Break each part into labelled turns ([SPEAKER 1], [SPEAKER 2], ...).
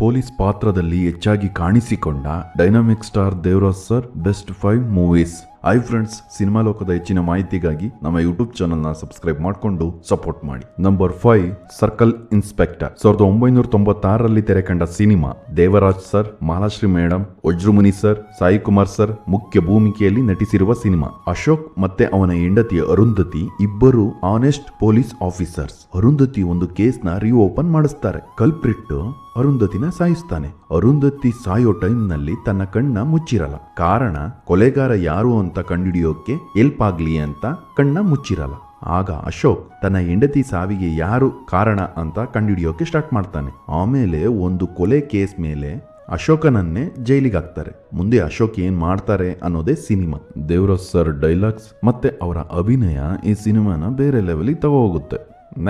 [SPEAKER 1] Police ಪಾತ್ರದಲ್ಲಿ ಹೆಚ್ಚಾಗಿ ಕಾಣಿಸಿಕೊಂಡ dynamic star Devaraj sir best five movies hi friends cinema ಲೋಕದ ಹೆಚ್ಚಿನ ಮಾಹಿತಿಗಾಗಿ ನಮ್ಮ ಯೂಟ್ಯೂಬ್ ಚಾನಲ್ನ ಸಬ್ಸ್ಕ್ರೈಬ್ ಮಾಡಿಕೊಂಡು ಸಪೋರ್ಟ್ ಮಾಡಿ. ನಂಬರ್ ಫೈವ್ ಸರ್ಕಲ್ ಇನ್ಸ್ಪೆಕ್ಟರ್ ಸಾವಿರದ ಒಂಬೈನೂರ ತೊಂಬತ್ತಾರರಲ್ಲಿ ತೆರೆ ಕಂಡ cinema, Devaraj sir, Malashri madam Vajramuni sir, Sai Kumar sir ಮುಖ್ಯ ಭೂಮಿಕೆಯಲ್ಲಿ ನಟಿಸಿರುವ ಸಿನಿಮಾ. ಅಶೋಕ್ ಮತ್ತೆ ಅವನ ಹೆಂಡತಿ ಅರುಂಧತಿ ಇಬ್ಬರು ಆನೆಸ್ಟ್ ಪೊಲೀಸ್ ಆಫೀಸರ್ಸ್ ಅರುಂಧತಿ ಒಂದು ಕೇಸ್ನ ಓಪನ್ ಮಾಡಿಸ್ತಾರೆ. ಕಲ್ಪ್ರಿಟ್ ಅರುಂಧತಿನ ಸಾಯಿಸ್ತಾನೆ. ಅರುಂಧತಿ ಸಾಯೋ ಟೈಮ್ನಲ್ಲಿ ತನ್ನ ಕಣ್ಣ ಮುಚ್ಚಿರಲ್ಲ. ಕಾರಣ, ಕೊಲೆಗಾರ ಯಾರು ಅಂತ ಕಂಡುಹಿಡಿಯೋಕೆ ಎಲ್ಪ್ ಆಗ್ಲಿ ಅಂತ ಕಣ್ಣ ಮುಚ್ಚಿರಲ್ಲ. ಆಗ ಅಶೋಕ್ ತನ್ನ ಹೆಂಡತಿ ಸಾವಿಗೆ ಯಾರು ಕಾರಣ ಅಂತ ಕಂಡುಹಿಡಿಯೋಕೆ ಸ್ಟಾರ್ಟ್ ಮಾಡ್ತಾನೆ. ಆಮೇಲೆ ಒಂದು ಕೊಲೆ ಕೇಸ್ ಮೇಲೆ ಅಶೋಕನನ್ನೇ ಜೈಲಿಗೆ ಹಾಕ್ತಾರೆ. ಮುಂದೆ ಅಶೋಕ್ ಏನ್ ಮಾಡ್ತಾರೆ ಅನ್ನೋದೇ ಸಿನಿಮಾ. ದೇವರಾಜ್ ಸರ್ ಡೈಲಾಗ್ಸ್ ಮತ್ತೆ ಅವರ ಅಭಿನಯ ಈ ಸಿನಿಮಾನ ಬೇರೆ ಲೆವೆಲಿಗೆ ತಗೋ ಹೋಗುತ್ತೆ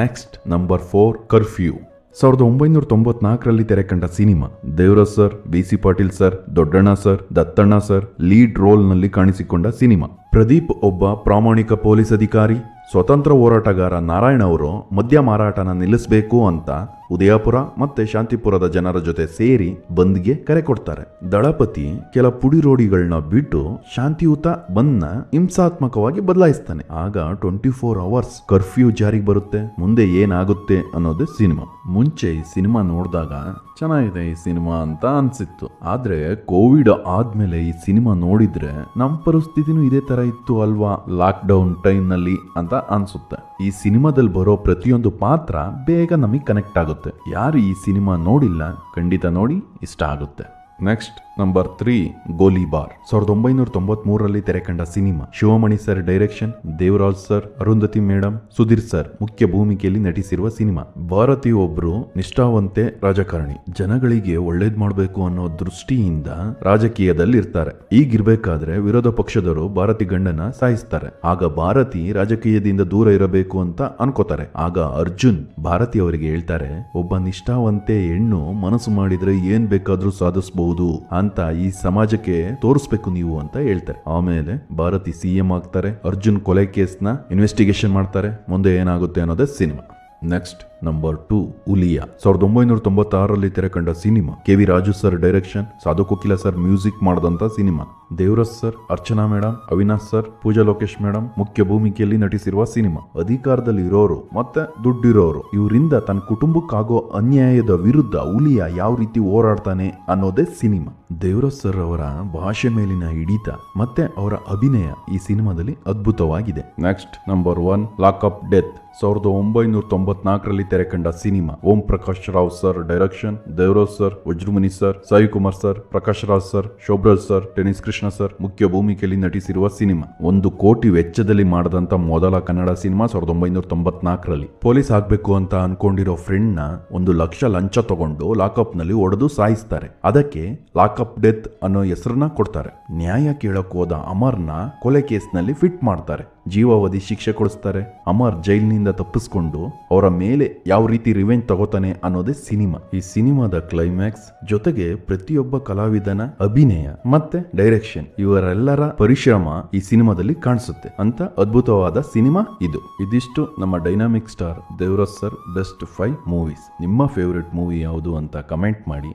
[SPEAKER 1] ನೆಕ್ಸ್ಟ್ ನಂಬರ್ ಫೋರ್ ಕರ್ಫ್ಯೂ ಸಾವಿರದ ಒಂಬೈನೂರ ತೊಂಬತ್ನಾಲ್ಕರಲ್ಲಿ ತೆರೆ ಕಂಡ cinema, Devaraj sir B C Patil sir, Doddanna sir, Dattanna sir, lead ರೋಲ್ನಲ್ಲಿ ಕಾಣಿಸಿಕೊಂಡ ಸಿನಿಮಾ. ಪ್ರದೀಪ್ ಒಬ್ಬ ಪ್ರಾಮಾಣಿಕ ಪೊಲೀಸ್ ಅಧಿಕಾರಿ ಸ್ವತಂತ್ರ ಹೋರಾಟಗಾರ ನಾರಾಯಣ ಅವರು ಮದ್ಯ ಮಾರಾಟನ ನಿಲ್ಲಿಸಬೇಕು ಅಂತ ಉದಯಪುರ ಮತ್ತೆ ಶಾಂತಿಪುರದ ಜನರ ಜೊತೆ ಸೇರಿ ಬಂದ್ಗೆ ಕರೆ ಕೊಡ್ತಾರೆ. ದಳಪತಿ ಕೆಲ ಪುಡಿರೋಡಿಗಳನ್ನ ಬಿಟ್ಟು ಶಾಂತಿಯುತ ಬಂದ್ನ ಹಿಂಸಾತ್ಮಕವಾಗಿ ಬದಲಾಯಿಸ್ತಾನೆ. ಆಗ ಟ್ವೆಂಟಿ ಫೋರ್ ಅವರ್ಸ್ ಕರ್ಫ್ಯೂ ಜಾರಿಗೆ ಬರುತ್ತೆ. ಮುಂದೆ ಏನಾಗುತ್ತೆ ಅನ್ನೋದು ಸಿನಿಮಾ. ಮುಂಚೆ ಈ ಸಿನಿಮಾ ನೋಡಿದಾಗ ಚೆನ್ನಾಗಿದೆ ಈ ಸಿನಿಮಾ ಅಂತ ಅನಿಸಿತ್ತು. ಆದ್ರೆ ಕೋವಿಡ್ ಆದಮೇಲೆ ಈ ಸಿನಿಮಾ ನೋಡಿದ್ರೆ ನಮ್ಮ ಪರಿಸ್ಥಿತಿನೂ ಇದೇ ತರ ಇತ್ತು ಅಲ್ವಾ? ಲಾಕ್ ಡೌನ್ ಟೈಮ್ನಲ್ಲಿ ಅಂತ ಅನ್ಸುತ್ತೆ. ಈ ಸಿನಿಮಾದಲ್ಲಿ ಬರೋ ಪ್ರತಿಯೊಂದು ಪಾತ್ರ ಬೇಗ ನಮಗೆ ಕನೆಕ್ಟ್ ಆಗುತ್ತೆ. ಯಾರು ಈ ಸಿನಿಮಾ ನೋಡಿಲ್ಲ ಖಂಡಿತ ನೋಡಿ ಇಷ್ಟ ಆಗುತ್ತೆ. ನೆಕ್ಸ್ಟ್ ನಂಬರ್ ತ್ರೀ ಗೋಲಿಬಾರ್ ಸಾವಿರದ ಒಂಬೈನೂರ ತೊಂಬತ್ ಮೂರರಲ್ಲಿ ತೆರೆ ಕಂಡ cinema. Shivamani sir direction, Devaraj sir, Arundhati madam Sudheer sir ಮುಖ್ಯ ಭೂಮಿಕೆಯಲ್ಲಿ ನಟಿಸಿರುವ ಸಿನಿಮಾ. ಭಾರತಿ ಒಬ್ರು ನಿಷ್ಠಾವಂತೆ ರಾಜಕಾರಣಿ. ಜನಗಳಿಗೆ ಒಳ್ಳೇದ್ ಮಾಡಬೇಕು ಅನ್ನೋ ದೃಷ್ಟಿಯಿಂದ ರಾಜಕೀಯದಲ್ಲಿ ಇರ್ತಾರೆ ಈಗಿರ್ಬೇಕಾದ್ರೆ ವಿರೋಧ ಪಕ್ಷದವರು ಭಾರತಿ ಗಂಡನ ಸಾಯಿಸ್ತಾರೆ. ಆಗ ಭಾರತಿ ರಾಜಕೀಯದಿಂದ ದೂರ ಇರಬೇಕು ಅಂತ ಅನ್ಕೋತಾರೆ. ಆಗ ಅರ್ಜುನ್ ಭಾರತಿ ಅವರಿಗೆ ಹೇಳ್ತಾರೆ, ಒಬ್ಬ ನಿಷ್ಠಾವಂತೆ ಹೆಣ್ಣು ಮನಸ್ಸು ಮಾಡಿದ್ರೆ ಏನ್ ಬೇಕಾದ್ರೂ ಸಾಧಿಸಬಹುದು ಅಂತ ಈ ಸಮಾಜಕ್ಕೆ ತೋರಿಸ್ಬೇಕು ನೀವು ಅಂತ ಹೇಳ್ತಾರೆ. ಆಮೇಲೆ ಭಾರತಿ ಸಿಎಂ ಆಗ್ತಾರೆ, ಅರ್ಜುನ್ ಕೊಲೆ ಕೇಸ್ನ ಇನ್ವೆಸ್ಟಿಗೇಷನ್ ಮಾಡ್ತಾರೆ, ಮುಂದೆ ಏನಾಗುತ್ತೆ ಅನ್ನೋದೇ ಸಿನಿಮಾ ನೆಕ್ಸ್ಟ್ ನಂಬರ್ ಟೂ ಉಲಿಯಾ ಸಾವಿರದ ಒಂಬೈನೂರ ತೊಂಬತ್ತಾರರಲ್ಲಿ ತೆರೆ ಕಂಡ cinema. K V Raju sir direction Sadhu Kokila sir music ಮಾಡಿದಂತ cinema. Devaraj sir, Archana madam Avinash sir, Pooja Lokesh madam ಮುಖ್ಯ ಭೂಮಿಕೆಯಲ್ಲಿ ನಟಿಸಿರುವ ಸಿನಿಮಾ. ಅಧಿಕಾರದಲ್ಲಿ ಇರೋರು ಮತ್ತೆ ದುಡ್ಡಿರೋರು, ಇವರಿಂದ ತನ್ನ ಕುಟುಂಬಕ್ಕಾಗೋ ಅನ್ಯಾಯದ ವಿರುದ್ಧ ಉಲಿಯಾ ಯಾವ ರೀತಿ ಹೋರಾಡ್ತಾನೆ ಅನ್ನೋದೇ ಸಿನಿಮಾ. ದೇವರಾಜ್ ಸರ್ ಅವರ ಭಾಷೆ ಮೇಲಿನ ಹಿಡಿತ, ಮತ್ತೆ ಅವರ ಅಭಿನಯ ಈ ಸಿನಿಮಾದಲ್ಲಿ ಅದ್ಭುತವಾಗಿದೆ. Next number one lock up death ಸಾವಿರದ ಒಂಬೈನೂರ ತೊಂಬತ್ನಾಲ್ಕರಲ್ಲಿ ತೆರೆ ಕಂಡ cinema. Om Prakash Rao sir, direction, Devaraj sir Vajramuni sir, Sai Kumar sir, Prakash Rao sir, Shobhraj sir, tennis Krishna sir, ಮುಖ್ಯ ಭೂಮಿಕೆಯಲ್ಲಿ ನಟಿಸಿರುವ ಸಿನಿಮಾ. ಒಂದು ಕೋಟಿ ವೆಚ್ಚದಲ್ಲಿ ಮಾಡಿದಂತ ಮೊದಲ ಕನ್ನಡ ಸಿನಿಮಾ ಸಾವಿರದ ಒಂಬೈನೂರ ತೊಂಬತ್ನಾಲ್ಕರಲ್ಲಿ. ಪೊಲೀಸ್ ಆಗ್ಬೇಕು ಅಂತ ಅನ್ಕೊಂಡಿರೋ ಫ್ರೆಂಡ್ನ ಒಂದು ಲಕ್ಷ ಲಂಚ ತಗೊಂಡು ಲಾಕಪ್ನಲ್ಲಿ ಒಡೆದು ಸಾಯಿಸ್ತಾರೆ. ಅದಕ್ಕೆ ಲಾಕಪ್ ಡೆತ್ ಅನ್ನೋ ಹೆಸರನ್ನ ಕೊಡ್ತಾರೆ. ನ್ಯಾಯ ಕೇಳಕ್ ಹೋದ ಅಮರ್ನ ಕೊಲೆ ಕೇಸ್ನಲ್ಲಿ ಫಿಟ್ ಮಾಡ್ತಾರೆ. ಜೀವಾವಧಿ ಶಿಕ್ಷೆ ಕೊಡಿಸ್ತಾರೆ. ಅಮರ್ ಜೈಲಿನಿಂದ ತಪ್ಪಿಸ್ಕೊಂಡು ಅವರ ಮೇಲೆ ಯಾವ ರೀತಿ ರಿವೆಂಜ್ ತಗೋತಾನೆ ಅನ್ನೋದೇ ಸಿನಿಮಾ. ಈ ಸಿನಿಮಾದ ಕ್ಲೈಮ್ಯಾಕ್ಸ್ ಜೊತೆಗೆ ಪ್ರತಿಯೊಬ್ಬ ಕಲಾವಿದನ ಅಭಿನಯ ಮತ್ತೆ ಡೈರೆಕ್ಷನ್ ಇವರೆಲ್ಲರ ಪರಿಶ್ರಮ ಈ ಸಿನಿಮಾದಲ್ಲಿ ಕಾಣಿಸುತ್ತೆ. ಅಂತ ಅದ್ಭುತವಾದ ಸಿನಿಮಾ ಇದು. ಇದಿಷ್ಟು ನಮ್ಮ dynamic star Devaraj sir best five movies ನಿಮ್ಮ ಫೇವರೆಟ್ ಮೂವಿ ಯಾವುದು ಅಂತ ಕಮೆಂಟ್ ಮಾಡಿ.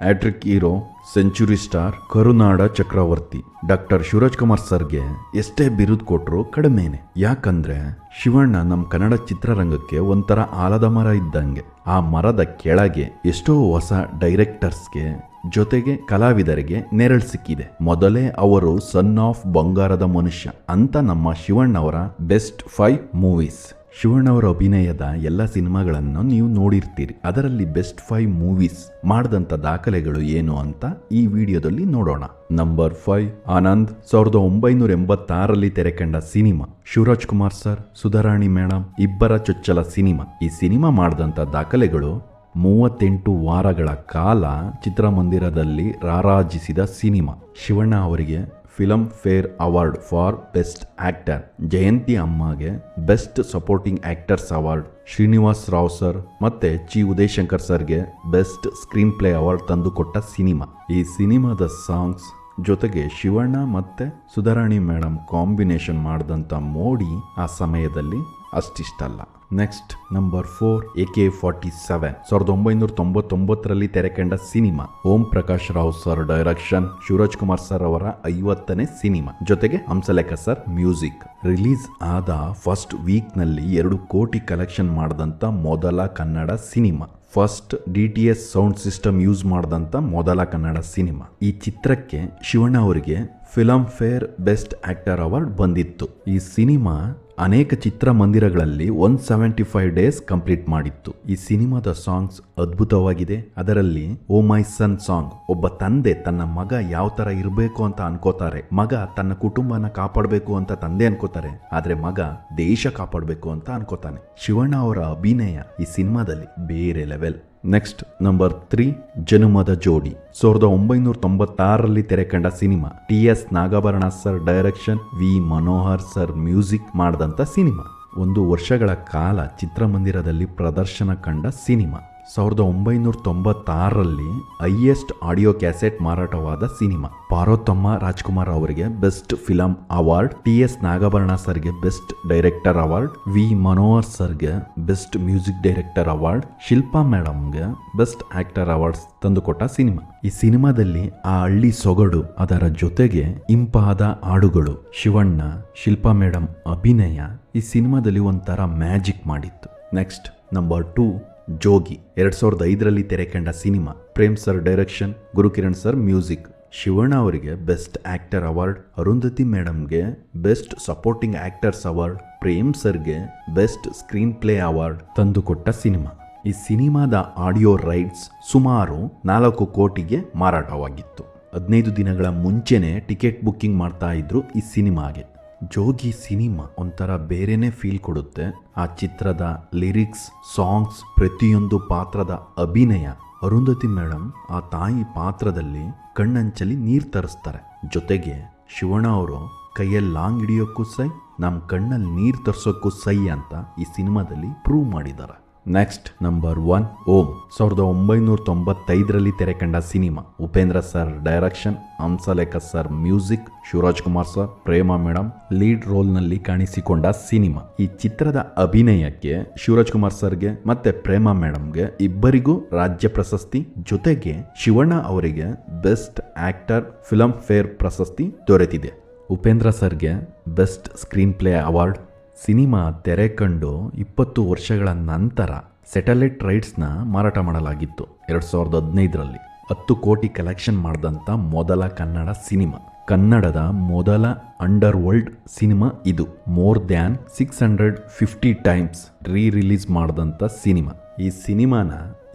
[SPEAKER 1] Hat trick hero, century star ಕರುನಾಡ ಚಕ್ರವರ್ತಿ. ಡಾಕ್ಟರ್ ಶಿವರಾಜ್ ಕುಮಾರ್ ಸರ್ಗೆ ಎಷ್ಟೇ ಬಿರುದು ಕೊಟ್ಟರು ಕಡಿಮೆನೆ. ಯಾಕಂದ್ರೆ ಶಿವಣ್ಣ ನಮ್ಮ ಕನ್ನಡ ಚಿತ್ರರಂಗಕ್ಕೆ ಒಂಥರ ಆಲದ ಮರ ಇದ್ದಂಗೆ. ಆ ಮರದ ಕೆಳಗೆ ಎಷ್ಟೋ ಹೊಸ ಡೈರೆಕ್ಟರ್ಸ್ಗೆ ಜೊತೆಗೆ ಕಲಾವಿದರಿಗೆ ನೆರಳು ಸಿಕ್ಕಿದೆ. ಮೊದಲೇ ಅವರು ಸನ್ ಆಫ್ ಬಂಗಾರದ ಮನುಷ್ಯ ಅಂತ ನಮ್ಮ ಶಿವಣ್ಣವರ ಬೆಸ್ಟ್ ಫೈವ್ ಮೂವೀಸ್. ಶಿವಣ್ಣವರ ಅಭಿನಯದ ಎಲ್ಲ ಸಿನಿಮಾಗಳನ್ನು ನೀವು ನೋಡಿರ್ತೀರಿ. ಅದರಲ್ಲಿ ಬೆಸ್ಟ್ ಫೈವ್ ಮೂವೀಸ್ ಮಾಡಿದಂಥ ದಾಖಲೆಗಳು ಏನು ಅಂತ ಈ ವಿಡಿಯೋದಲ್ಲಿ ನೋಡೋಣ. ನಂಬರ್ ಫೈವ್ ಆನಂದ್, ಸಾವಿರದ ಒಂಬೈನೂರ ಎಂಬತ್ತಾರರಲ್ಲಿ ತೆರೆ ಕಂಡ cinema. Shivaraj Kumar sir, Sudharani madam ಇಬ್ಬರ ಚೊಚ್ಚಲ ಸಿನಿಮಾ. ಈ ಸಿನಿಮಾ ಮಾಡಿದಂಥ ದಾಖಲೆಗಳು ಮೂವತ್ತೆಂಟು ವಾರಗಳ ಕಾಲ ಚಿತ್ರಮಂದಿರದಲ್ಲಿ ರಾರಾಜಿಸಿದ ಸಿನಿಮಾ. ಶಿವಣ್ಣ ಅವರಿಗೆ Filmfare award for best actor. Jayanthi ಅಮ್ಮಗೆ best supporting actors award. Srinivas Rao sir ಮತ್ತೆ ಚಿ ಉದಯಶಂಕರ್ ಸರ್ಗೆ ಬೆಸ್ಟ್ ಸ್ಕ್ರೀನ್ ಪ್ಲೇ ಅವಾರ್ಡ್ ತಂದುಕೊಟ್ಟ ಸಿನಿಮಾ. ಈ ಸಿನಿಮಾದ ಸಾಂಗ್ಸ್ ಜೊತೆಗೆ ಶಿವಣ್ಣ ಮತ್ತೆ ಸುಧಾರಾಣಿ ಮೇಡಮ್ ಕಾಂಬಿನೇಷನ್ ಮಾಡಿದಂಥ ಮೋಡಿ ಆ ಸಮಯದಲ್ಲಿ ಅಷ್ಟಿಷ್ಟಲ್ಲ. Next number four A K forty seven ಸಾವಿರದ ಒಂಬೈನೂರ ತೊಂಬತ್ತೊಂಬತ್ತರಲ್ಲಿ ತೆರೆಕಂಡ cinema, Om Prakash Rao sir direction, Shivaraj Kumar sir ಅವರ ಐವತ್ತನೇ ಸಿನಿಮಾ. ಜೊತೆಗೆ ಹಂಸಲೇಖ ಸರ್ ಮ್ಯೂಸಿಕ್. ರಿಲೀಸ್ ಆದ ಫಸ್ಟ್ ವೀಕ್ನಲ್ಲಿ ಎರಡು ಕೋಟಿ ಕಲೆಕ್ಷನ್ ಮಾಡಿದಂತ ಮೊದಲ Kannada cinema. First D T S sound system use ಮಾಡಿದಂಥ ಮೊದಲ ಕನ್ನಡ ಸಿನಿಮಾ. ಈ ಚಿತ್ರಕ್ಕೆ ಶಿವಣ್ಣ ಅವರಿಗೆ Filmfare best actor award ಬಂದಿತ್ತು. ಈ ಸಿನಿಮಾ ಅನೇಕ ಚಿತ್ರಮಂದಿರಗಳಲ್ಲಿ one seventy five days complete ಮಾಡಿತ್ತು. ಈ ಸಿನಿಮಾದ ಸಾಂಗ್ಸ್ ಅದ್ಭುತವಾಗಿದೆ. ಅದರಲ್ಲಿ, ಓ ಮೈ ಸನ್ ಸಾಂಗ್ ಒಬ್ಬ ತಂದೆ ತನ್ನ ಮಗ ಯಾವ ತರ ಇರಬೇಕು ಅಂತ ಅನ್ಕೋತಾರೆ. ಮಗ ತನ್ನ ಕುಟುಂಬನ ಕಾಪಾಡಬೇಕು ಅಂತ ತಂದೆ ಅನ್ಕೋತಾರೆ. ಆದ್ರೆ ಮಗ ದೇಶ ಕಾಪಾಡಬೇಕು ಅಂತ ಅನ್ಕೋತಾನೆ. ಶಿವಣ್ಣ ಅವರ ಅಭಿನಯ ಈ ಸಿನಿಮಾದಲ್ಲಿ ಬೇರೆ level. Next, number three, Janumada Jodi. ಸಾವಿರದ ಒಂಬೈನೂರ ತೊಂಬತ್ತಾರರಲ್ಲಿ ತೆರೆಕಂಡ cinema. T S Nagabharana sir direction, V Manohar sir music ಮಾಡಿದಂಥ ಸಿನಿಮಾ. ಒಂದು ವರ್ಷಗಳ ಕಾಲ ಚಿತ್ರಮಂದಿರದಲ್ಲಿ ಪ್ರದರ್ಶನ ಕಂಡ ಸಿನಿಮಾ. ಸಾವಿರದ ಒಂಬೈನೂರ ತೊಂಬತ್ತಾರರಲ್ಲಿ ಹೈಯೆಸ್ಟ್ ಆಡಿಯೋ ಕ್ಯಾಸೆಟ್ ಮಾರಾಟವಾದ ಸಿನಿಮಾ. ಪಾರ್ವತಮ್ಮ ರಾಜ್ಕುಮಾರ್ ಅವರಿಗೆ best film award T S Nagabharana ಸರ್ಗೆ best director award, V. Manohar ಸರ್ಗೆ best music director award, Shilpa ಮೇಡಮ್ಗೆ best actor awards ತಂದುಕೊಟ್ಟ ಸಿನಿಮಾ. ಈ ಸಿನಿಮಾದಲ್ಲಿ ಆ ಹಳ್ಳಿ ಸೊಗಡು, ಅದರ ಜೊತೆಗೆ ಇಂಪಾದ ಹಾಡುಗಳು, ಶಿವಣ್ಣ, ಶಿಲ್ಪಾ ಮೇಡಮ್ ಅಭಿನಯ ಈ ಸಿನಿಮಾದಲ್ಲಿ ಒಂಥರ ಮ್ಯಾಜಿಕ್ ಮಾಡಿತ್ತು. Next, number two. ಜೋಗಿ ಎರಡು ಸಾವಿರದ ಐದರಲ್ಲಿ ತೆರೆಕಂಡ cinema Prem sir direction, Gurukiran sir music. Shivanna ಅವರಿಗೆ best actor award, Arundhati ಮೇಡಮ್ಗೆ best supporting actors award, Prem ಸರ್ಗೆ ಬೆಸ್ಟ್ ಸ್ಕ್ರೀನ್ ಪ್ಲೇ ಅವಾರ್ಡ್ ತಂದುಕೊಟ್ಟ ಸಿನಿಮಾ. ಈ ಸಿನಿಮಾದ ಆಡಿಯೋ ರೈಟ್ಸ್ ಸುಮಾರು ನಾಲ್ಕು ಕೋಟಿಗೆ ಮಾರಾಟವಾಗಿತ್ತು. ಹದಿನೈದು ದಿನಗಳ ಮುಂಚೆನೆ ಟಿಕೆಟ್ ಬುಕ್ಕಿಂಗ್ ಮಾಡ್ತಾ ಇದ್ರು ಈ ಸಿನಿಮಾಗೆ. ಜೋಗಿ ಸಿನಿಮಾ ಒಂಥರ ಬೇರೆನೇ ಫೀಲ್ ಕೊಡುತ್ತೆ. ಆ ಚಿತ್ರದ ಲಿರಿಕ್ಸ್ ಸಾಂಗ್ಸ್ ಪ್ರತಿಯೊಂದು ಪಾತ್ರದ ಅಭಿನಯ. ಅರುಂಧತಿ ಮೇಡಮ್ ಆ ತಾಯಿ ಪಾತ್ರದಲ್ಲಿ ಕಣ್ಣಂಚಲಿ ನೀರು ತರಿಸ್ತಾರೆ. ಜೊತೆಗೆ ಶಿವಣ್ಣ ಅವರು ಕೈಯಲ್ಲಿ ಲಾಂಗ್ ಹಿಡಿಯೋಕ್ಕೂ ಸೈ ನಮ್ಮ ಕಣ್ಣಲ್ಲಿ ನೀರು ತರಿಸೋಕ್ಕೂ ಸೈ ಅಂತ ಈ ಸಿನಿಮಾದಲ್ಲಿ ಪ್ರೂವ್ ಮಾಡಿದ್ದಾರೆ. Next number one Om. ಸಾವಿರದ ಒಂಬೈನೂರ ತೊಂಬತ್ತೈದರಲ್ಲಿ ತೆರೆಕಂಡ cinema. Upendra sir direction, Hamsalekha sir music, Shivaraj Kumar sir, Prema madam lead ರೋಲ್ನಲ್ಲಿ ಕಾಣಿಸಿಕೊಂಡ ಸಿನಿಮಾ. ಈ ಚಿತ್ರದ ಅಭಿನಯಕ್ಕೆ ಶಿವರಾಜ್ ಕುಮಾರ್ ಸರ್ಗೆ ಮತ್ತೆ ಪ್ರೇಮ ಮೇಡಮ್ಗೆ ಇಬ್ಬರಿಗೂ ರಾಜ್ಯ ಪ್ರಶಸ್ತಿ, ಜೊತೆಗೆ ಶಿವಣ್ಣ ಅವರಿಗೆ ಬೆಸ್ಟ್ ಆಕ್ಟರ್ ಫಿಲಂ ಫೇರ್ ಪ್ರಶಸ್ತಿ ದೊರೆತಿದೆ. ಉಪೇಂದ್ರ ಸರ್ಗೆ best screen play award cinema ತೆರೆ ಕಂಡು ಇಪ್ಪತ್ತು ವರ್ಷಗಳ ನಂತರ ಸೆಟಲೈಟ್ ರೈಟ್ಸ್ನ ಮಾರಾಟ ಮಾಡಲಾಗಿತ್ತು ಎರಡು ಸಾವಿರದ ಹದಿನೈದರಲ್ಲಿ. ಹತ್ತು ಕೋಟಿ ಕಲೆಕ್ಷನ್ ಮಾಡಿದಂಥ ಮೊದಲ ಕನ್ನಡ ಸಿನಿಮಾ. ಕನ್ನಡದ ಮೊದಲ ಅಂಡರ್ ವರ್ಲ್ಡ್ ಸಿನಿಮಾ ಇದು. More than six hundred fifty times re release ಮಾಡಿದಂಥ ಸಿನಿಮಾ. ಈ ಸಿನಿಮಾನ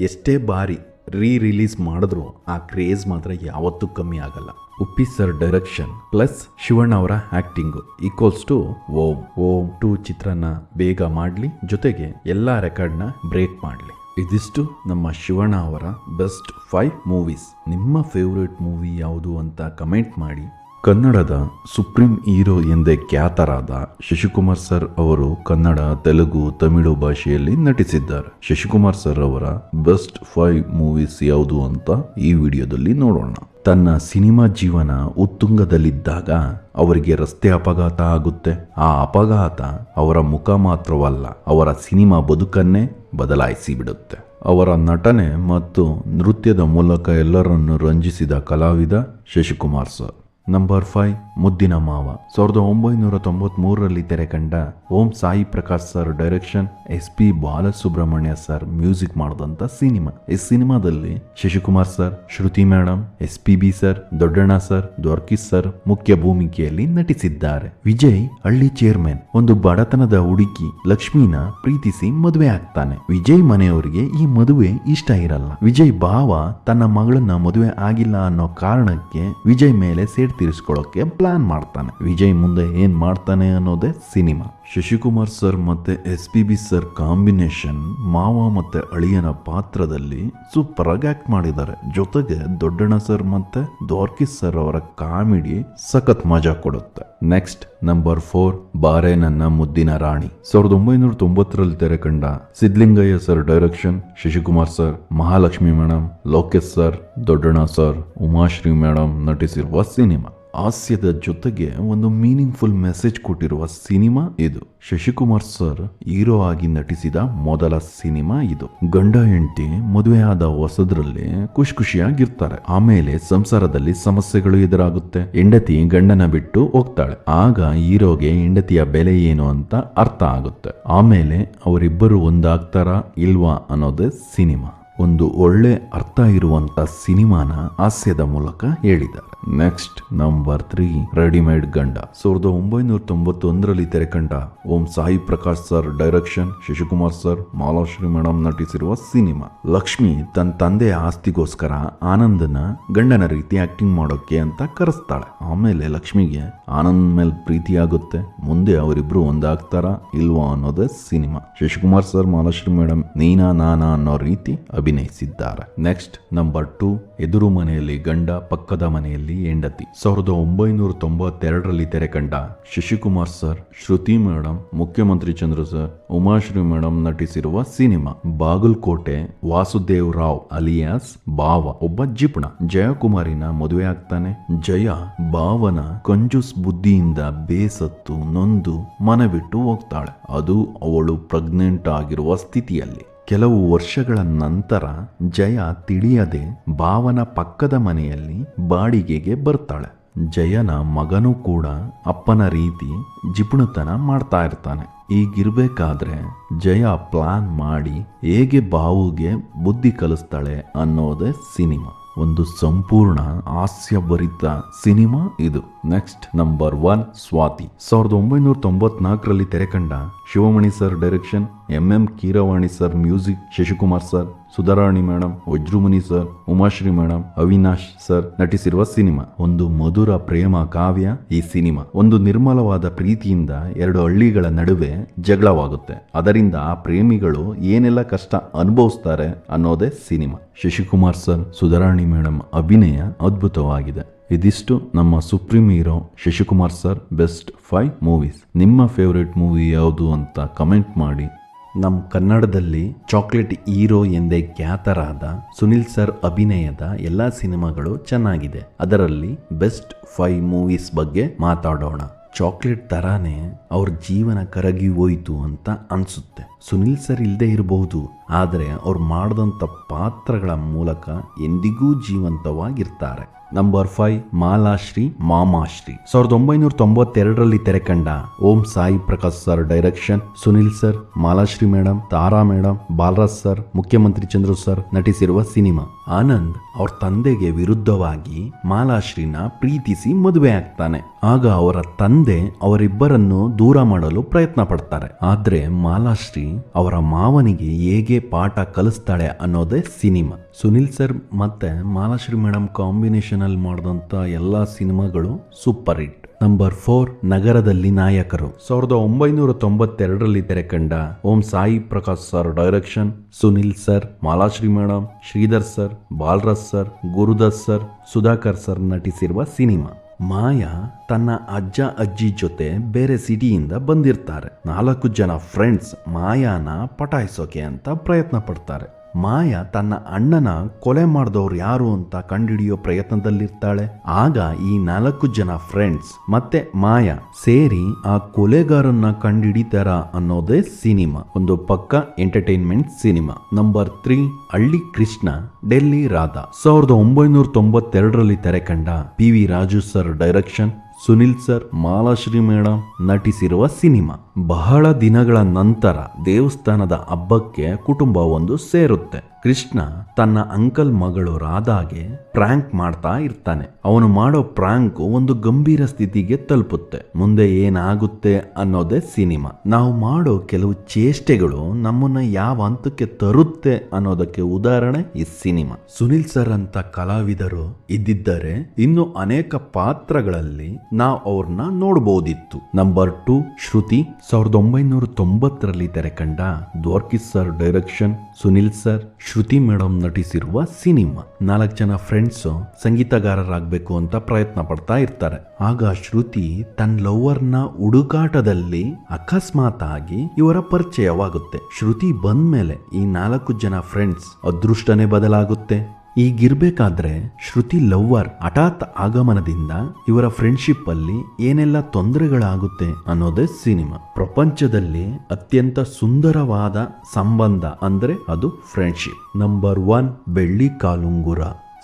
[SPEAKER 1] ಎಷ್ಟೇ ಬಾರಿ ರೀ ರಿಲೀಸ್ ಮಾಡಿದ್ರು, ಆ ಕ್ರೇಜ್ ಮಾತ್ರ ಯಾವತ್ತೂ ಕಮ್ಮಿ ಆಗಲ್ಲ. Uppi sir direction plus Shivanna ಅವರ acting equals to Om. Om two ಚಿತ್ರನ ಬೇಗ ಮಾಡಲಿ, ಜೊತೆಗೆ ಎಲ್ಲ ರೆಕಾರ್ಡ್ನ ಬ್ರೇಕ್ ಮಾಡಲಿ. ಇದಿಷ್ಟು ನಮ್ಮ ಶಿವಣ್ಣ ಅವರ ಬೆಸ್ಟ್ ಫೈವ್ ಮೂವೀಸ್ ನಿಮ್ಮ ಫೇವ್ರೆಟ್ ಮೂವಿ ಯಾವುದು ಅಂತ ಕಮೆಂಟ್ ಮಾಡಿ. ಕನ್ನಡದ ಸುಪ್ರೀಂ ಹೀರೋ ಎಂದೇ ಖ್ಯಾತರಾದ ಶಶಿಕುಮಾರ್ ಸರ್ ಅವರು ಕನ್ನಡ, ತೆಲುಗು, ತಮಿಳು ಭಾಷೆಯಲ್ಲಿ ನಟಿಸಿದ್ದಾರೆ. ಶಶಿಕುಮಾರ್ ಸರ್ ಅವರ ಬೆಸ್ಟ್ ಫೈವ್ ಮೂವೀಸ್ ಯಾವುದು ಅಂತ ಈ ವಿಡಿಯೋದಲ್ಲಿ ನೋಡೋಣ. ತನ್ನ ಸಿನಿಮಾ ಜೀವನ ಉತ್ತುಂಗದಲ್ಲಿದ್ದಾಗ ಅವರಿಗೆ ರಸ್ತೆ ಅಪಘಾತ ಆಗುತ್ತೆ. ಆ ಅಪಘಾತ ಅವರ ಮುಖ ಮಾತ್ರವಲ್ಲ, ಅವರ ಸಿನಿಮಾ ಬದುಕನ್ನೇ ಬದಲಾಯಿಸಿ ಬಿಡುತ್ತೆ ಅವರ ನಟನೆ ಮತ್ತು ನೃತ್ಯದ ಮೂಲಕ ಎಲ್ಲರನ್ನು ರಂಜಿಸಿದ ಕಲಾವಿದ ಶಶಿಕುಮಾರ್ ಸರ್. ನಂಬರ್ ಫೈವ್, ಮುದ್ದಿನ ಮಾವ. ಸಾವಿರದ ಒಂಬೈನೂರ ತೊಂಬತ್ಮೂರರಲ್ಲಿ ತೆರೆಕಂಡ Om Sai Prakash sir direction, S P Balasubrahmanya sir music ಮಾಡಿದಂತ ಸಿನಿಮಾ. ಈ ಸಿನಿಮಾದಲ್ಲಿ Shashikumar sir, Shruti madam S P B sir, Doddanna sir, Dwarakish sir ಮುಖ್ಯ ಭೂಮಿಕೆಯಲ್ಲಿ ನಟಿಸಿದ್ದಾರೆ. ವಿಜಯ್ ಹಳ್ಳಿ ಚೇರ್ಮನ್. ಒಂದು ಬಡತನದ ಹುಡುಗಿ ಲಕ್ಷ್ಮೀನ ಪ್ರೀತಿಸಿ ಮದುವೆ ಆಗ್ತಾನೆ. ವಿಜಯ್ ಮನೆಯವರಿಗೆ ಈ ಮದುವೆ ಇಷ್ಟ ಇರಲ್ಲ. ವಿಜಯ್ ಭಾವ ತನ್ನ ಮಗಳನ್ನ ಮದುವೆ ಆಗಿಲ್ಲ ಅನ್ನೋ ಕಾರಣಕ್ಕೆ ವಿಜಯ್ ಮೇಲೆ ಸೇಡ್ ತೀರಿಸ್ಕೊಳ್ಳೋಕೆ ಪ್ಲಾನ್ ಮಾಡ್ತಾನೆ. ವಿಜಯ್ ಮುಂದೆ ಏನು ಮಾಡ್ತಾನೆ ಅನ್ನೋದೇ ಸಿನಿಮಾ. ಶಶಿಕುಮಾರ್ ಸರ್ ಮತ್ತೆ S P B sir combination ಮಾವ ಮತ್ತೆ ಅಳಿಯನ ಪಾತ್ರದಲ್ಲಿ ಸೂಪರ್ ಆಗಿ ಆಕ್ಟ್ ಮಾಡಿದ್ದಾರೆ. ಜೊತೆಗೆ ದೊಡ್ಡಣ್ಣ ಸರ್ ಮತ್ತೆ ದ್ವಾರ್ಕಿಸ್ ಸರ್ ಅವರ ಕಾಮಿಡಿ ಸಖತ್ ಮಜಾ ಕೊಡುತ್ತೆ. ನೆಕ್ಸ್ಟ್, ನಂಬರ್ ಫೋರ್ ಬಾರೆ ನನ್ನ ಮುದ್ದಿನ ರಾಣಿ. ಸಾವಿರದ ಒಂಬೈನೂರ ತೊಂಬತ್ತರಲ್ಲಿ ತೆರೆ ಕಂಡ Siddalingaiah sir direction, Shashikumar sir, Mahalakshmi madam Lokesh sir, Doddanna sir, Umashree madam ನಟಿಸಿರುವ cinema. ಹಾಸ್ಯದ ಜೊತೆಗೆ ಒಂದು ಮೀನಿಂಗ್ಫುಲ್ ಮೆಸೇಜ್ ಕೊಟ್ಟಿರುವ ಸಿನಿಮಾ ಇದು. ಶಶಿಕುಮಾರ್ ಸರ್ ಹೀರೋ ಆಗಿ ನಟಿಸಿದ ಮೊದಲ ಸಿನಿಮಾ ಇದು. ಗಂಡ ಹೆಂಡತಿ ಮದುವೆ ಆದ ಹೊಸದ್ರಲ್ಲಿ ಖುಷಿ ಖುಷಿಯಾಗಿರ್ತಾರೆ. ಆಮೇಲೆ ಸಂಸಾರದಲ್ಲಿ ಸಮಸ್ಯೆಗಳು ಎದುರಾಗುತ್ತೆ. ಹೆಂಡತಿ ಗಂಡನ ಬಿಟ್ಟು ಹೋಗ್ತಾಳೆ. ಆಗ ಹೀರೋಗೆ ಹೆಂಡತಿಯ ಬೆಲೆ ಏನು ಅಂತ ಅರ್ಥ ಆಗುತ್ತೆ. ಆಮೇಲೆ ಅವರಿಬ್ಬರು ಒಂದಾಗ್ತಾರಾ ಇಲ್ವಾ ಅನ್ನೋದೇ ಸಿನಿಮಾ. ಒಂದು ಒಳ್ಳೆ ಅರ್ಥ ಇರುವಂತ ಸಿನಿಮಾನ ಹಾಸ್ಯದ ಮೂಲಕ ಹೇಳಿದ್ದಾರೆ. ನೆಕ್ಸ್ಟ್ ನಂಬರ್ ತ್ರೀ ರೆಡಿಮೇಡ್ ಗಂಡ ಸಾವಿರದ ಒಂಬೈನೂರ ತೊಂಬತ್ತೊಂದರಲ್ಲಿ ತೆರೆಕಂಡ Om Sai Prakash sir direction Shashikumar sir, Malashri madam ನಟಿಸಿರುವ cinema. Lakshmi ತನ್ನ ತಂದೆಯ ಆಸ್ತಿಗೋಸ್ಕರ ಆನಂದನ ಗಂಡನ ರೀತಿ ಆಕ್ಟಿಂಗ್ ಮಾಡೋಕೆ ಅಂತ ಕರೆಸ್ತಾಳೆ. ಆಮೇಲೆ ಲಕ್ಷ್ಮಿಗೆ ಆನಂದ್ ಮೇಲೆ ಪ್ರೀತಿಯಾಗುತ್ತೆ ಮುಂದೆ ಅವರಿಬ್ರು ಒಂದಾಗ್ತಾರ ಇಲ್ವಾ ಅನ್ನೋದೇ cinema. Shashikumar sir, Malashri madam ನೀನಾ ನಾನಾ ಅನ್ನೋ ರೀತಿ ಅಭಿನಯಿಸಿದ್ದಾರೆ. ನೆಕ್ಸ್ಟ್ ನಂಬರ್ ಟೂ ಎದುರು ಮನೆಯಲ್ಲಿ ಗಂಡ, ಪಕ್ಕದ ಮನೆಯಲ್ಲಿ ಹೆಂಡತಿ. ಸಾವಿರದ ಒಂಬೈನೂರ ತೊಂಬತ್ತೆರಡರಲ್ಲಿ ತೆರೆಕಂಡ ಶಶಿಕುಮಾರ್ ಸರ್, ಶ್ರುತಿ ಮೇಡಮ್ ಮುಖ್ಯಮಂತ್ರಿ ಚಂದ್ರ ಸರ್, ಉಮಾಶ್ರೀ ಮೇಡಮ್ ನಟಿಸಿರುವ ಸಿನಿಮಾ ಬಾಗಲಕೋಟೆ, ವಾಸುದೇವ್ ರಾವ್ ಅಲಿಯಾಸ್ ಬಾವ ಒಬ್ಬ ಜಿಪುಣ, ಜಯಕುಮಾರಿನ ಮದುವೆ ಆಗ್ತಾನೆ. ಜಯ ಬಾವನ ಕಂಜುಸ್ ಬುದ್ಧಿಯಿಂದ ಬೇಸತ್ತು ನೊಂದು ಮನೆ ಬಿಟ್ಟು ಹೋಗ್ತಾಳೆ. ಅದು ಅವಳು ಪ್ರೆಗ್ನೆಂಟ್ ಆಗಿರುವ ಸ್ಥಿತಿಯಲ್ಲಿ. ಕೆಲವು ವರ್ಷಗಳ ನಂತರ ಜಯ ತಿಳಿಯದೆ ಭಾವನ ಪಕ್ಕದ ಮನೆಯಲ್ಲಿ ಬಾಡಿಗೆಗೆ ಬರ್ತಾಳೆ. ಜಯನ ಮಗನೂ ಕೂಡ ಅಪ್ಪನ ರೀತಿ ಜಿಪುಣತನ ಮಾಡ್ತಾ ಇರ್ತಾನೆ. ಈಗಿರ್ಬೇಕಾದ್ರೆ ಜಯ ಪ್ಲಾನ್ ಮಾಡಿ ಹೇಗೆ ಬಾವುಗೆ ಬುದ್ಧಿ ಕಲಿಸ್ತಾಳೆ ಅನ್ನೋದೇ ಸಿನಿಮಾ. ಒಂದು ಸಂಪೂರ್ಣ ಹಾಸ್ಯಭರಿತ ಸಿನಿಮಾ ಇದು. Next number one Swathi. ಸಾವಿರದ ಒಂಬೈನೂರ ತೊಂಬತ್ನಾಲ್ಕರಲ್ಲಿ ತೆರೆಕಂಡ Shivamani sir direction, M M Keeravani sir music, Shashikumar sir. Sudharani madam Vajramuni sir, Umashree madam Avinash sir ನಟಿಸಿರುವ cinema. ಒಂದು ಮಧುರ ಪ್ರೇಮ ಕಾವ್ಯ ಈ ಸಿನಿಮಾ. ಒಂದು ನಿರ್ಮಲವಾದ ಪ್ರೀತಿಯಿಂದ ಎರಡು ಹಳ್ಳಿಗಳ ನಡುವೆ ಜಗಳವಾಗುತ್ತೆ. ಅದರಿಂದ ಆ ಪ್ರೇಮಿಗಳು ಏನೆಲ್ಲ ಕಷ್ಟ ಅನುಭವಿಸ್ತಾರೆ ಅನ್ನೋದೇ cinema. Shashikumar sir, Sudharani madam ಅಭಿನಯ ಅದ್ಭುತವಾಗಿದೆ. ಇದಿಷ್ಟು ನಮ್ಮ supreme hero Shashikumar sir best five movies. ನಿಮ್ಮ ಫೇವ್ರೆಟ್ ಮೂವಿ ಯಾವುದು ಅಂತ ಕಮೆಂಟ್ ಮಾಡಿ. ನಮ್ಮ ಕನ್ನಡದಲ್ಲಿ ಚಾಕ್ಲೇಟ್ ಹೀರೋ ಎಂದೇ ಖ್ಯಾತರಾದ ಸುನಿಲ್ ಸರ್ ಅಭಿನಯದ ಎಲ್ಲ ಸಿನಿಮಾಗಳು ಚೆನ್ನಾಗಿದೆ. ಅದರಲ್ಲಿ ಬೆಸ್ಟ್ ಫೈವ್ ಮೂವೀಸ್ ಬಗ್ಗೆ ಮಾತಾಡೋಣ. ಚಾಕ್ಲೇಟ್ ತರಾನೇ ಅವ್ರ ಜೀವನ ಕರಗಿ ಹೋಯಿತು ಅಂತ ಅನ್ಸುತ್ತೆ. ಸುನಿಲ್ ಸರ್ ಇಲ್ಲದೆ ಇರಬಹುದು. ಆದರೆ ಅವ್ರು ಮಾಡಿದಂಥ ಪಾತ್ರಗಳ ಮೂಲಕ ಎಂದಿಗೂ ಜೀವಂತವಾಗಿರ್ತಾರೆ. Number five Malashri, Mamashri. ಸಾವಿರದ ಒಂಬೈನೂರ ತೊಂಬತ್ತೆರಡರಲ್ಲಿ ತೆರೆಕಂಡ Om Sai Prakash sir direction, Sunil sir, Malashri madam Tara madam Balaraj sir, Mukhyamantri Chandru sir ನಟಿಸಿರುವ cinema. Anand ಅವ್ರ ತಂದೆಗೆ ವಿರುದ್ಧವಾಗಿ ಮಾಲಾಶ್ರೀನ ಪ್ರೀತಿಸಿ ಮದುವೆ ಆಗ್ತಾನೆ. ಆಗ ಅವರ ತಂದೆ ಅವರಿಬ್ಬರನ್ನು ದೂರ ಮಾಡಲು ಪ್ರಯತ್ನ ಪಡ್ತಾರೆ. ಆದ್ರೆ ಮಾಲಾಶ್ರೀ ಅವರ ಮಾವನಿಗೆ ಹೇಗೆ ಪಾಠ ಕಲಿಸ್ತಾಳೆ ಅನ್ನೋದೇ ಸಿನಿಮಾ. ಸುನಿಲ್ ಸರ್ ಮತ್ತೆ ಮಾಲಾಶ್ರೀ ಮೇಡಮ್ ಕಾಂಬಿನೇಷನ್ ಅಲ್ಲಿ ಮಾಡಿದಂತ ಎಲ್ಲ ಸಿನಿಮಾಗಳು ಸೂಪರ್ ಹಿಟ್. ನಂಬರ್ ಫೋರ್ ನಗರದಲ್ಲಿ ನಾಯಕರು. ಸಾವಿರದ ಒಂಬೈನೂರ ತೊಂಬತ್ತೆರಡರಲ್ಲಿ ತೆರೆಕಂಡ Om Sai Prakash sir direction, Sunil sir, Malashri madam Sridhar sir, Balaraj sir Gurudas sir, Sudhakar sir ನಟಿಸಿರುವ cinema. Maya ತನ್ನ ಅಜ್ಜ ಅಜ್ಜಿ ಜೊತೆ ಬೇರೆ ಸಿಟಿಯಿಂದ ಬಂದಿರ್ತಾರೆ. ನಾಲ್ಕು ಜನ ಫ್ರೆಂಡ್ಸ್ ಮಾಯಾನ ಪಟಾಯಿಸೋಕೆ ಅಂತ ಪ್ರಯತ್ನ ಪಡ್ತಾರೆ. ಮಾಯಾ ತನ್ನ ಅಣ್ಣನ ಕೊಲೆ ಮಾಡಿದವ್ರು ಯಾರು ಅಂತ ಕಂಡುಹಿಡಿಯೋ ಪ್ರಯತ್ನದಲ್ಲಿರ್ತಾಳೆ. ಆಗ ಈ ನಾಲ್ಕು ಜನ ಫ್ರೆಂಡ್ಸ್ ಮತ್ತೆ ಮಾಯಾ ಸೇರಿ ಆ ಕೊಲೆಗಾರನ್ನ ಕಂಡುಹಿಡಿತಾರ ಅನ್ನೋದೇ ಸಿನಿಮಾ. ಒಂದು ಪಕ್ಕ ಎಂಟರ್ಟೈನ್ಮೆಂಟ್ ಸಿನಿಮಾ. ನಂಬರ್ ತ್ರೀ ಹಳ್ಳಿ ಕೃಷ್ಣ, ಡೆಲ್ಲಿ ರಾಧಾ. ಸಾವಿರದ ಒಂಬೈನೂರ ತೊಂಬತ್ತೆರಡರಲ್ಲಿ ತೆರೆಕಂಡ P V Raju sir direction Sunil sir Malashri madam ನಟಿಸಿರುವ cinema. ಬಹಳ ದಿನಗಳ ನಂತರ ದೇವಸ್ಥಾನದ ಹಬ್ಬಕ್ಕೆ ಕುಟುಂಬವೊಂದು ಸೇರುತ್ತೆ. ಕೃಷ್ಣ ತನ್ನ ಅಂಕಲ್ ಮಗಳು ರಾಧಾಗೆ ಪ್ರ್ಯಾಂಕ್ ಮಾಡ್ತಾ ಇರ್ತಾನೆ. ಅವನು ಮಾಡೋ ಪ್ರ್ಯಾಂಕ್ ಒಂದು ಗಂಭೀರ ಸ್ಥಿತಿಗೆ ತಲುಪುತ್ತೆ. ಮುಂದೆ ಏನಾಗುತ್ತೆ ಅನ್ನೋದೇ ಸಿನಿಮಾ. ನಾವು ಮಾಡೋ ಕೆಲವು ಚೇಷ್ಟೆಗಳು ನಮ್ಮನ್ನ ಯಾವ ಹಂತಕ್ಕೆ ತರುತ್ತೆ ಅನ್ನೋದಕ್ಕೆ ಉದಾಹರಣೆ ಈ ಸಿನಿಮಾ. ಸುನಿಲ್ ಸರ್ ಅಂತ ಕಲಾವಿದರು ಇದ್ದಿದ್ದರೆ ಇನ್ನು ಅನೇಕ ಪಾತ್ರಗಳಲ್ಲಿ ನಾವು ಅವ್ರನ್ನ ನೋಡಬಹುದಿತ್ತು ನಂಬರ್ ಟು ಶ್ರುತಿ. ಸಾವಿರದ ಒಂಬೈನೂರ ತೊಂಬತ್ತರಲ್ಲಿ ತೆರೆಕಂಡ Dwarakish sir direction Sunil sir Shruti madam ನಟಿಸಿರುವ cinema. ನಾಲ್ಕು ಜನ ಫ್ರೆಂಡ್ಸ್ ಸಂಗೀತಗಾರರಾಗಬೇಕು ಅಂತ ಪ್ರಯತ್ನ ಪಡ್ತಾ ಇರ್ತಾರೆ. ಆಗ ಶ್ರುತಿ ತನ್ನ ಲವರ್ನ ಹುಡುಕಾಟದಲ್ಲಿ ಅಕಸ್ಮಾತ್ ಆಗಿ ಇವರ ಪರಿಚಯವಾಗುತ್ತೆ. ಶ್ರುತಿ ಬಂದ್ಮೇಲೆ ಈ ನಾಲ್ಕು ಜನ ಫ್ರೆಂಡ್ಸ್ ಅದೃಷ್ಟನೇ ಬದಲಾಗುತ್ತೆ.
[SPEAKER 2] ಈಗಿರ್ಬೇಕಾದ್ರೆ ಶ್ರುತಿ ಲವ್ವರ್ ಹಠಾತ್ ಆಗಮನದಿಂದ ಇವರ ಫ್ರೆಂಡ್ಶಿಪ್ ಅಲ್ಲಿ ಏನೆಲ್ಲ ತೊಂದರೆಗಳಾಗುತ್ತೆ ಅನ್ನೋದೇ ಸಿನಿಮಾ. ಪ್ರಪಂಚದಲ್ಲಿ ಅತ್ಯಂತ ಸುಂದರವಾದ ಸಂಬಂಧ ಅಂದ್ರೆ ಅದು ಫ್ರೆಂಡ್ಶಿಪ್ ನಂಬರ್ ಒನ್ ಬೆಳ್ಳಿ ಕಾಲುಂಗುರ.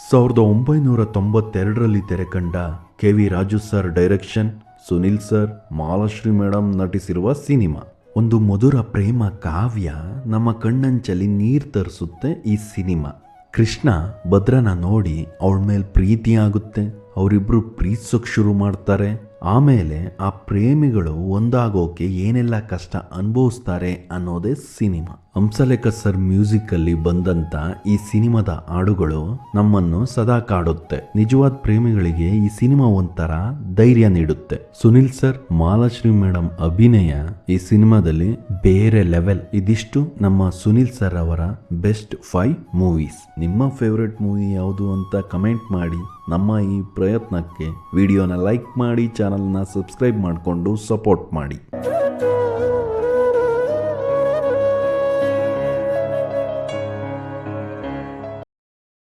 [SPEAKER 2] ಸಾವಿರದ ಒಂಬೈನೂರ ತೊಂಬತ್ತೆರಡರಲ್ಲಿ ತೆರೆಕಂಡ K V Raju sir direction Sunil sir Malashri madam ನಟಿಸಿರುವ cinema. ಒಂದು ಮಧುರ ಪ್ರೇಮ ಕಾವ್ಯ ನಮ್ಮ ಕಣ್ಣಂಚಲ್ಲಿ ನೀರು ತರಿಸುತ್ತೆ ಈ ಸಿನಿಮಾ. ಕೃಷ್ಣ ಭದ್ರನ ನೋಡಿ ಅವಳ ಮೇಲೆ ಪ್ರೀತಿ ಆಗುತ್ತೆ. ಅವರಿಬ್ರು ಪ್ರೀತಿಸೋಕೆ ಶುರು ಮಾಡ್ತಾರೆ. ಆಮೇಲೆ ಆ ಪ್ರೇಮಿಗಳು ಒಂದಾಗೋಕೆ ಏನೆಲ್ಲ ಕಷ್ಟ ಅನುಭವಿಸ್ತಾರೆ ಅನ್ನೋದೇ ಸಿನಿಮಾ. ಹಂಸಲೇಖ ಸರ್ ಮ್ಯೂಸಿಕ್ ಅಲ್ಲಿ ಬಂದಂತ ಈ ಸಿನಿಮಾದ ಹಾಡುಗಳು ನಮ್ಮನ್ನು ಸದಾ ಕಾಡುತ್ತೆ. ನಿಜವಾದ ಪ್ರೇಮಿಗಳಿಗೆ ಈ ಸಿನಿಮಾ ಒಂಥರ ಧೈರ್ಯ ನೀಡುತ್ತೆ. ಸುನಿಲ್ ಸರ್, ಮಾಲಾಶ್ರೀ ಮೇಡಮ್ ಅಭಿನಯ ಈ ಸಿನಿಮಾದಲ್ಲಿ ಬೇರೆ ಲೆವೆಲ್. ಇದಿಷ್ಟು ನಮ್ಮ ಸುನಿಲ್ ಸರ್ ಅವರ ಬೆಸ್ಟ್ ಫೈವ್ ಮೂವೀಸ್. ನಿಮ್ಮ ಫೇವ್ರೆಟ್ ಮೂವಿ ಯಾವುದು ಅಂತ ಕಮೆಂಟ್ ಮಾಡಿ, ನಮ್ಮ ಈ ಪ್ರಯತ್ನಕ್ಕೆ ವಿಡಿಯೋನ ಲೈಕ್ ಮಾಡಿ, ಚಾನಲ್ನ ಸಬ್ಸ್ಕ್ರೈಬ್ ಮಾಡಿಕೊಂಡು ಸಪೋರ್ಟ್ ಮಾಡಿ.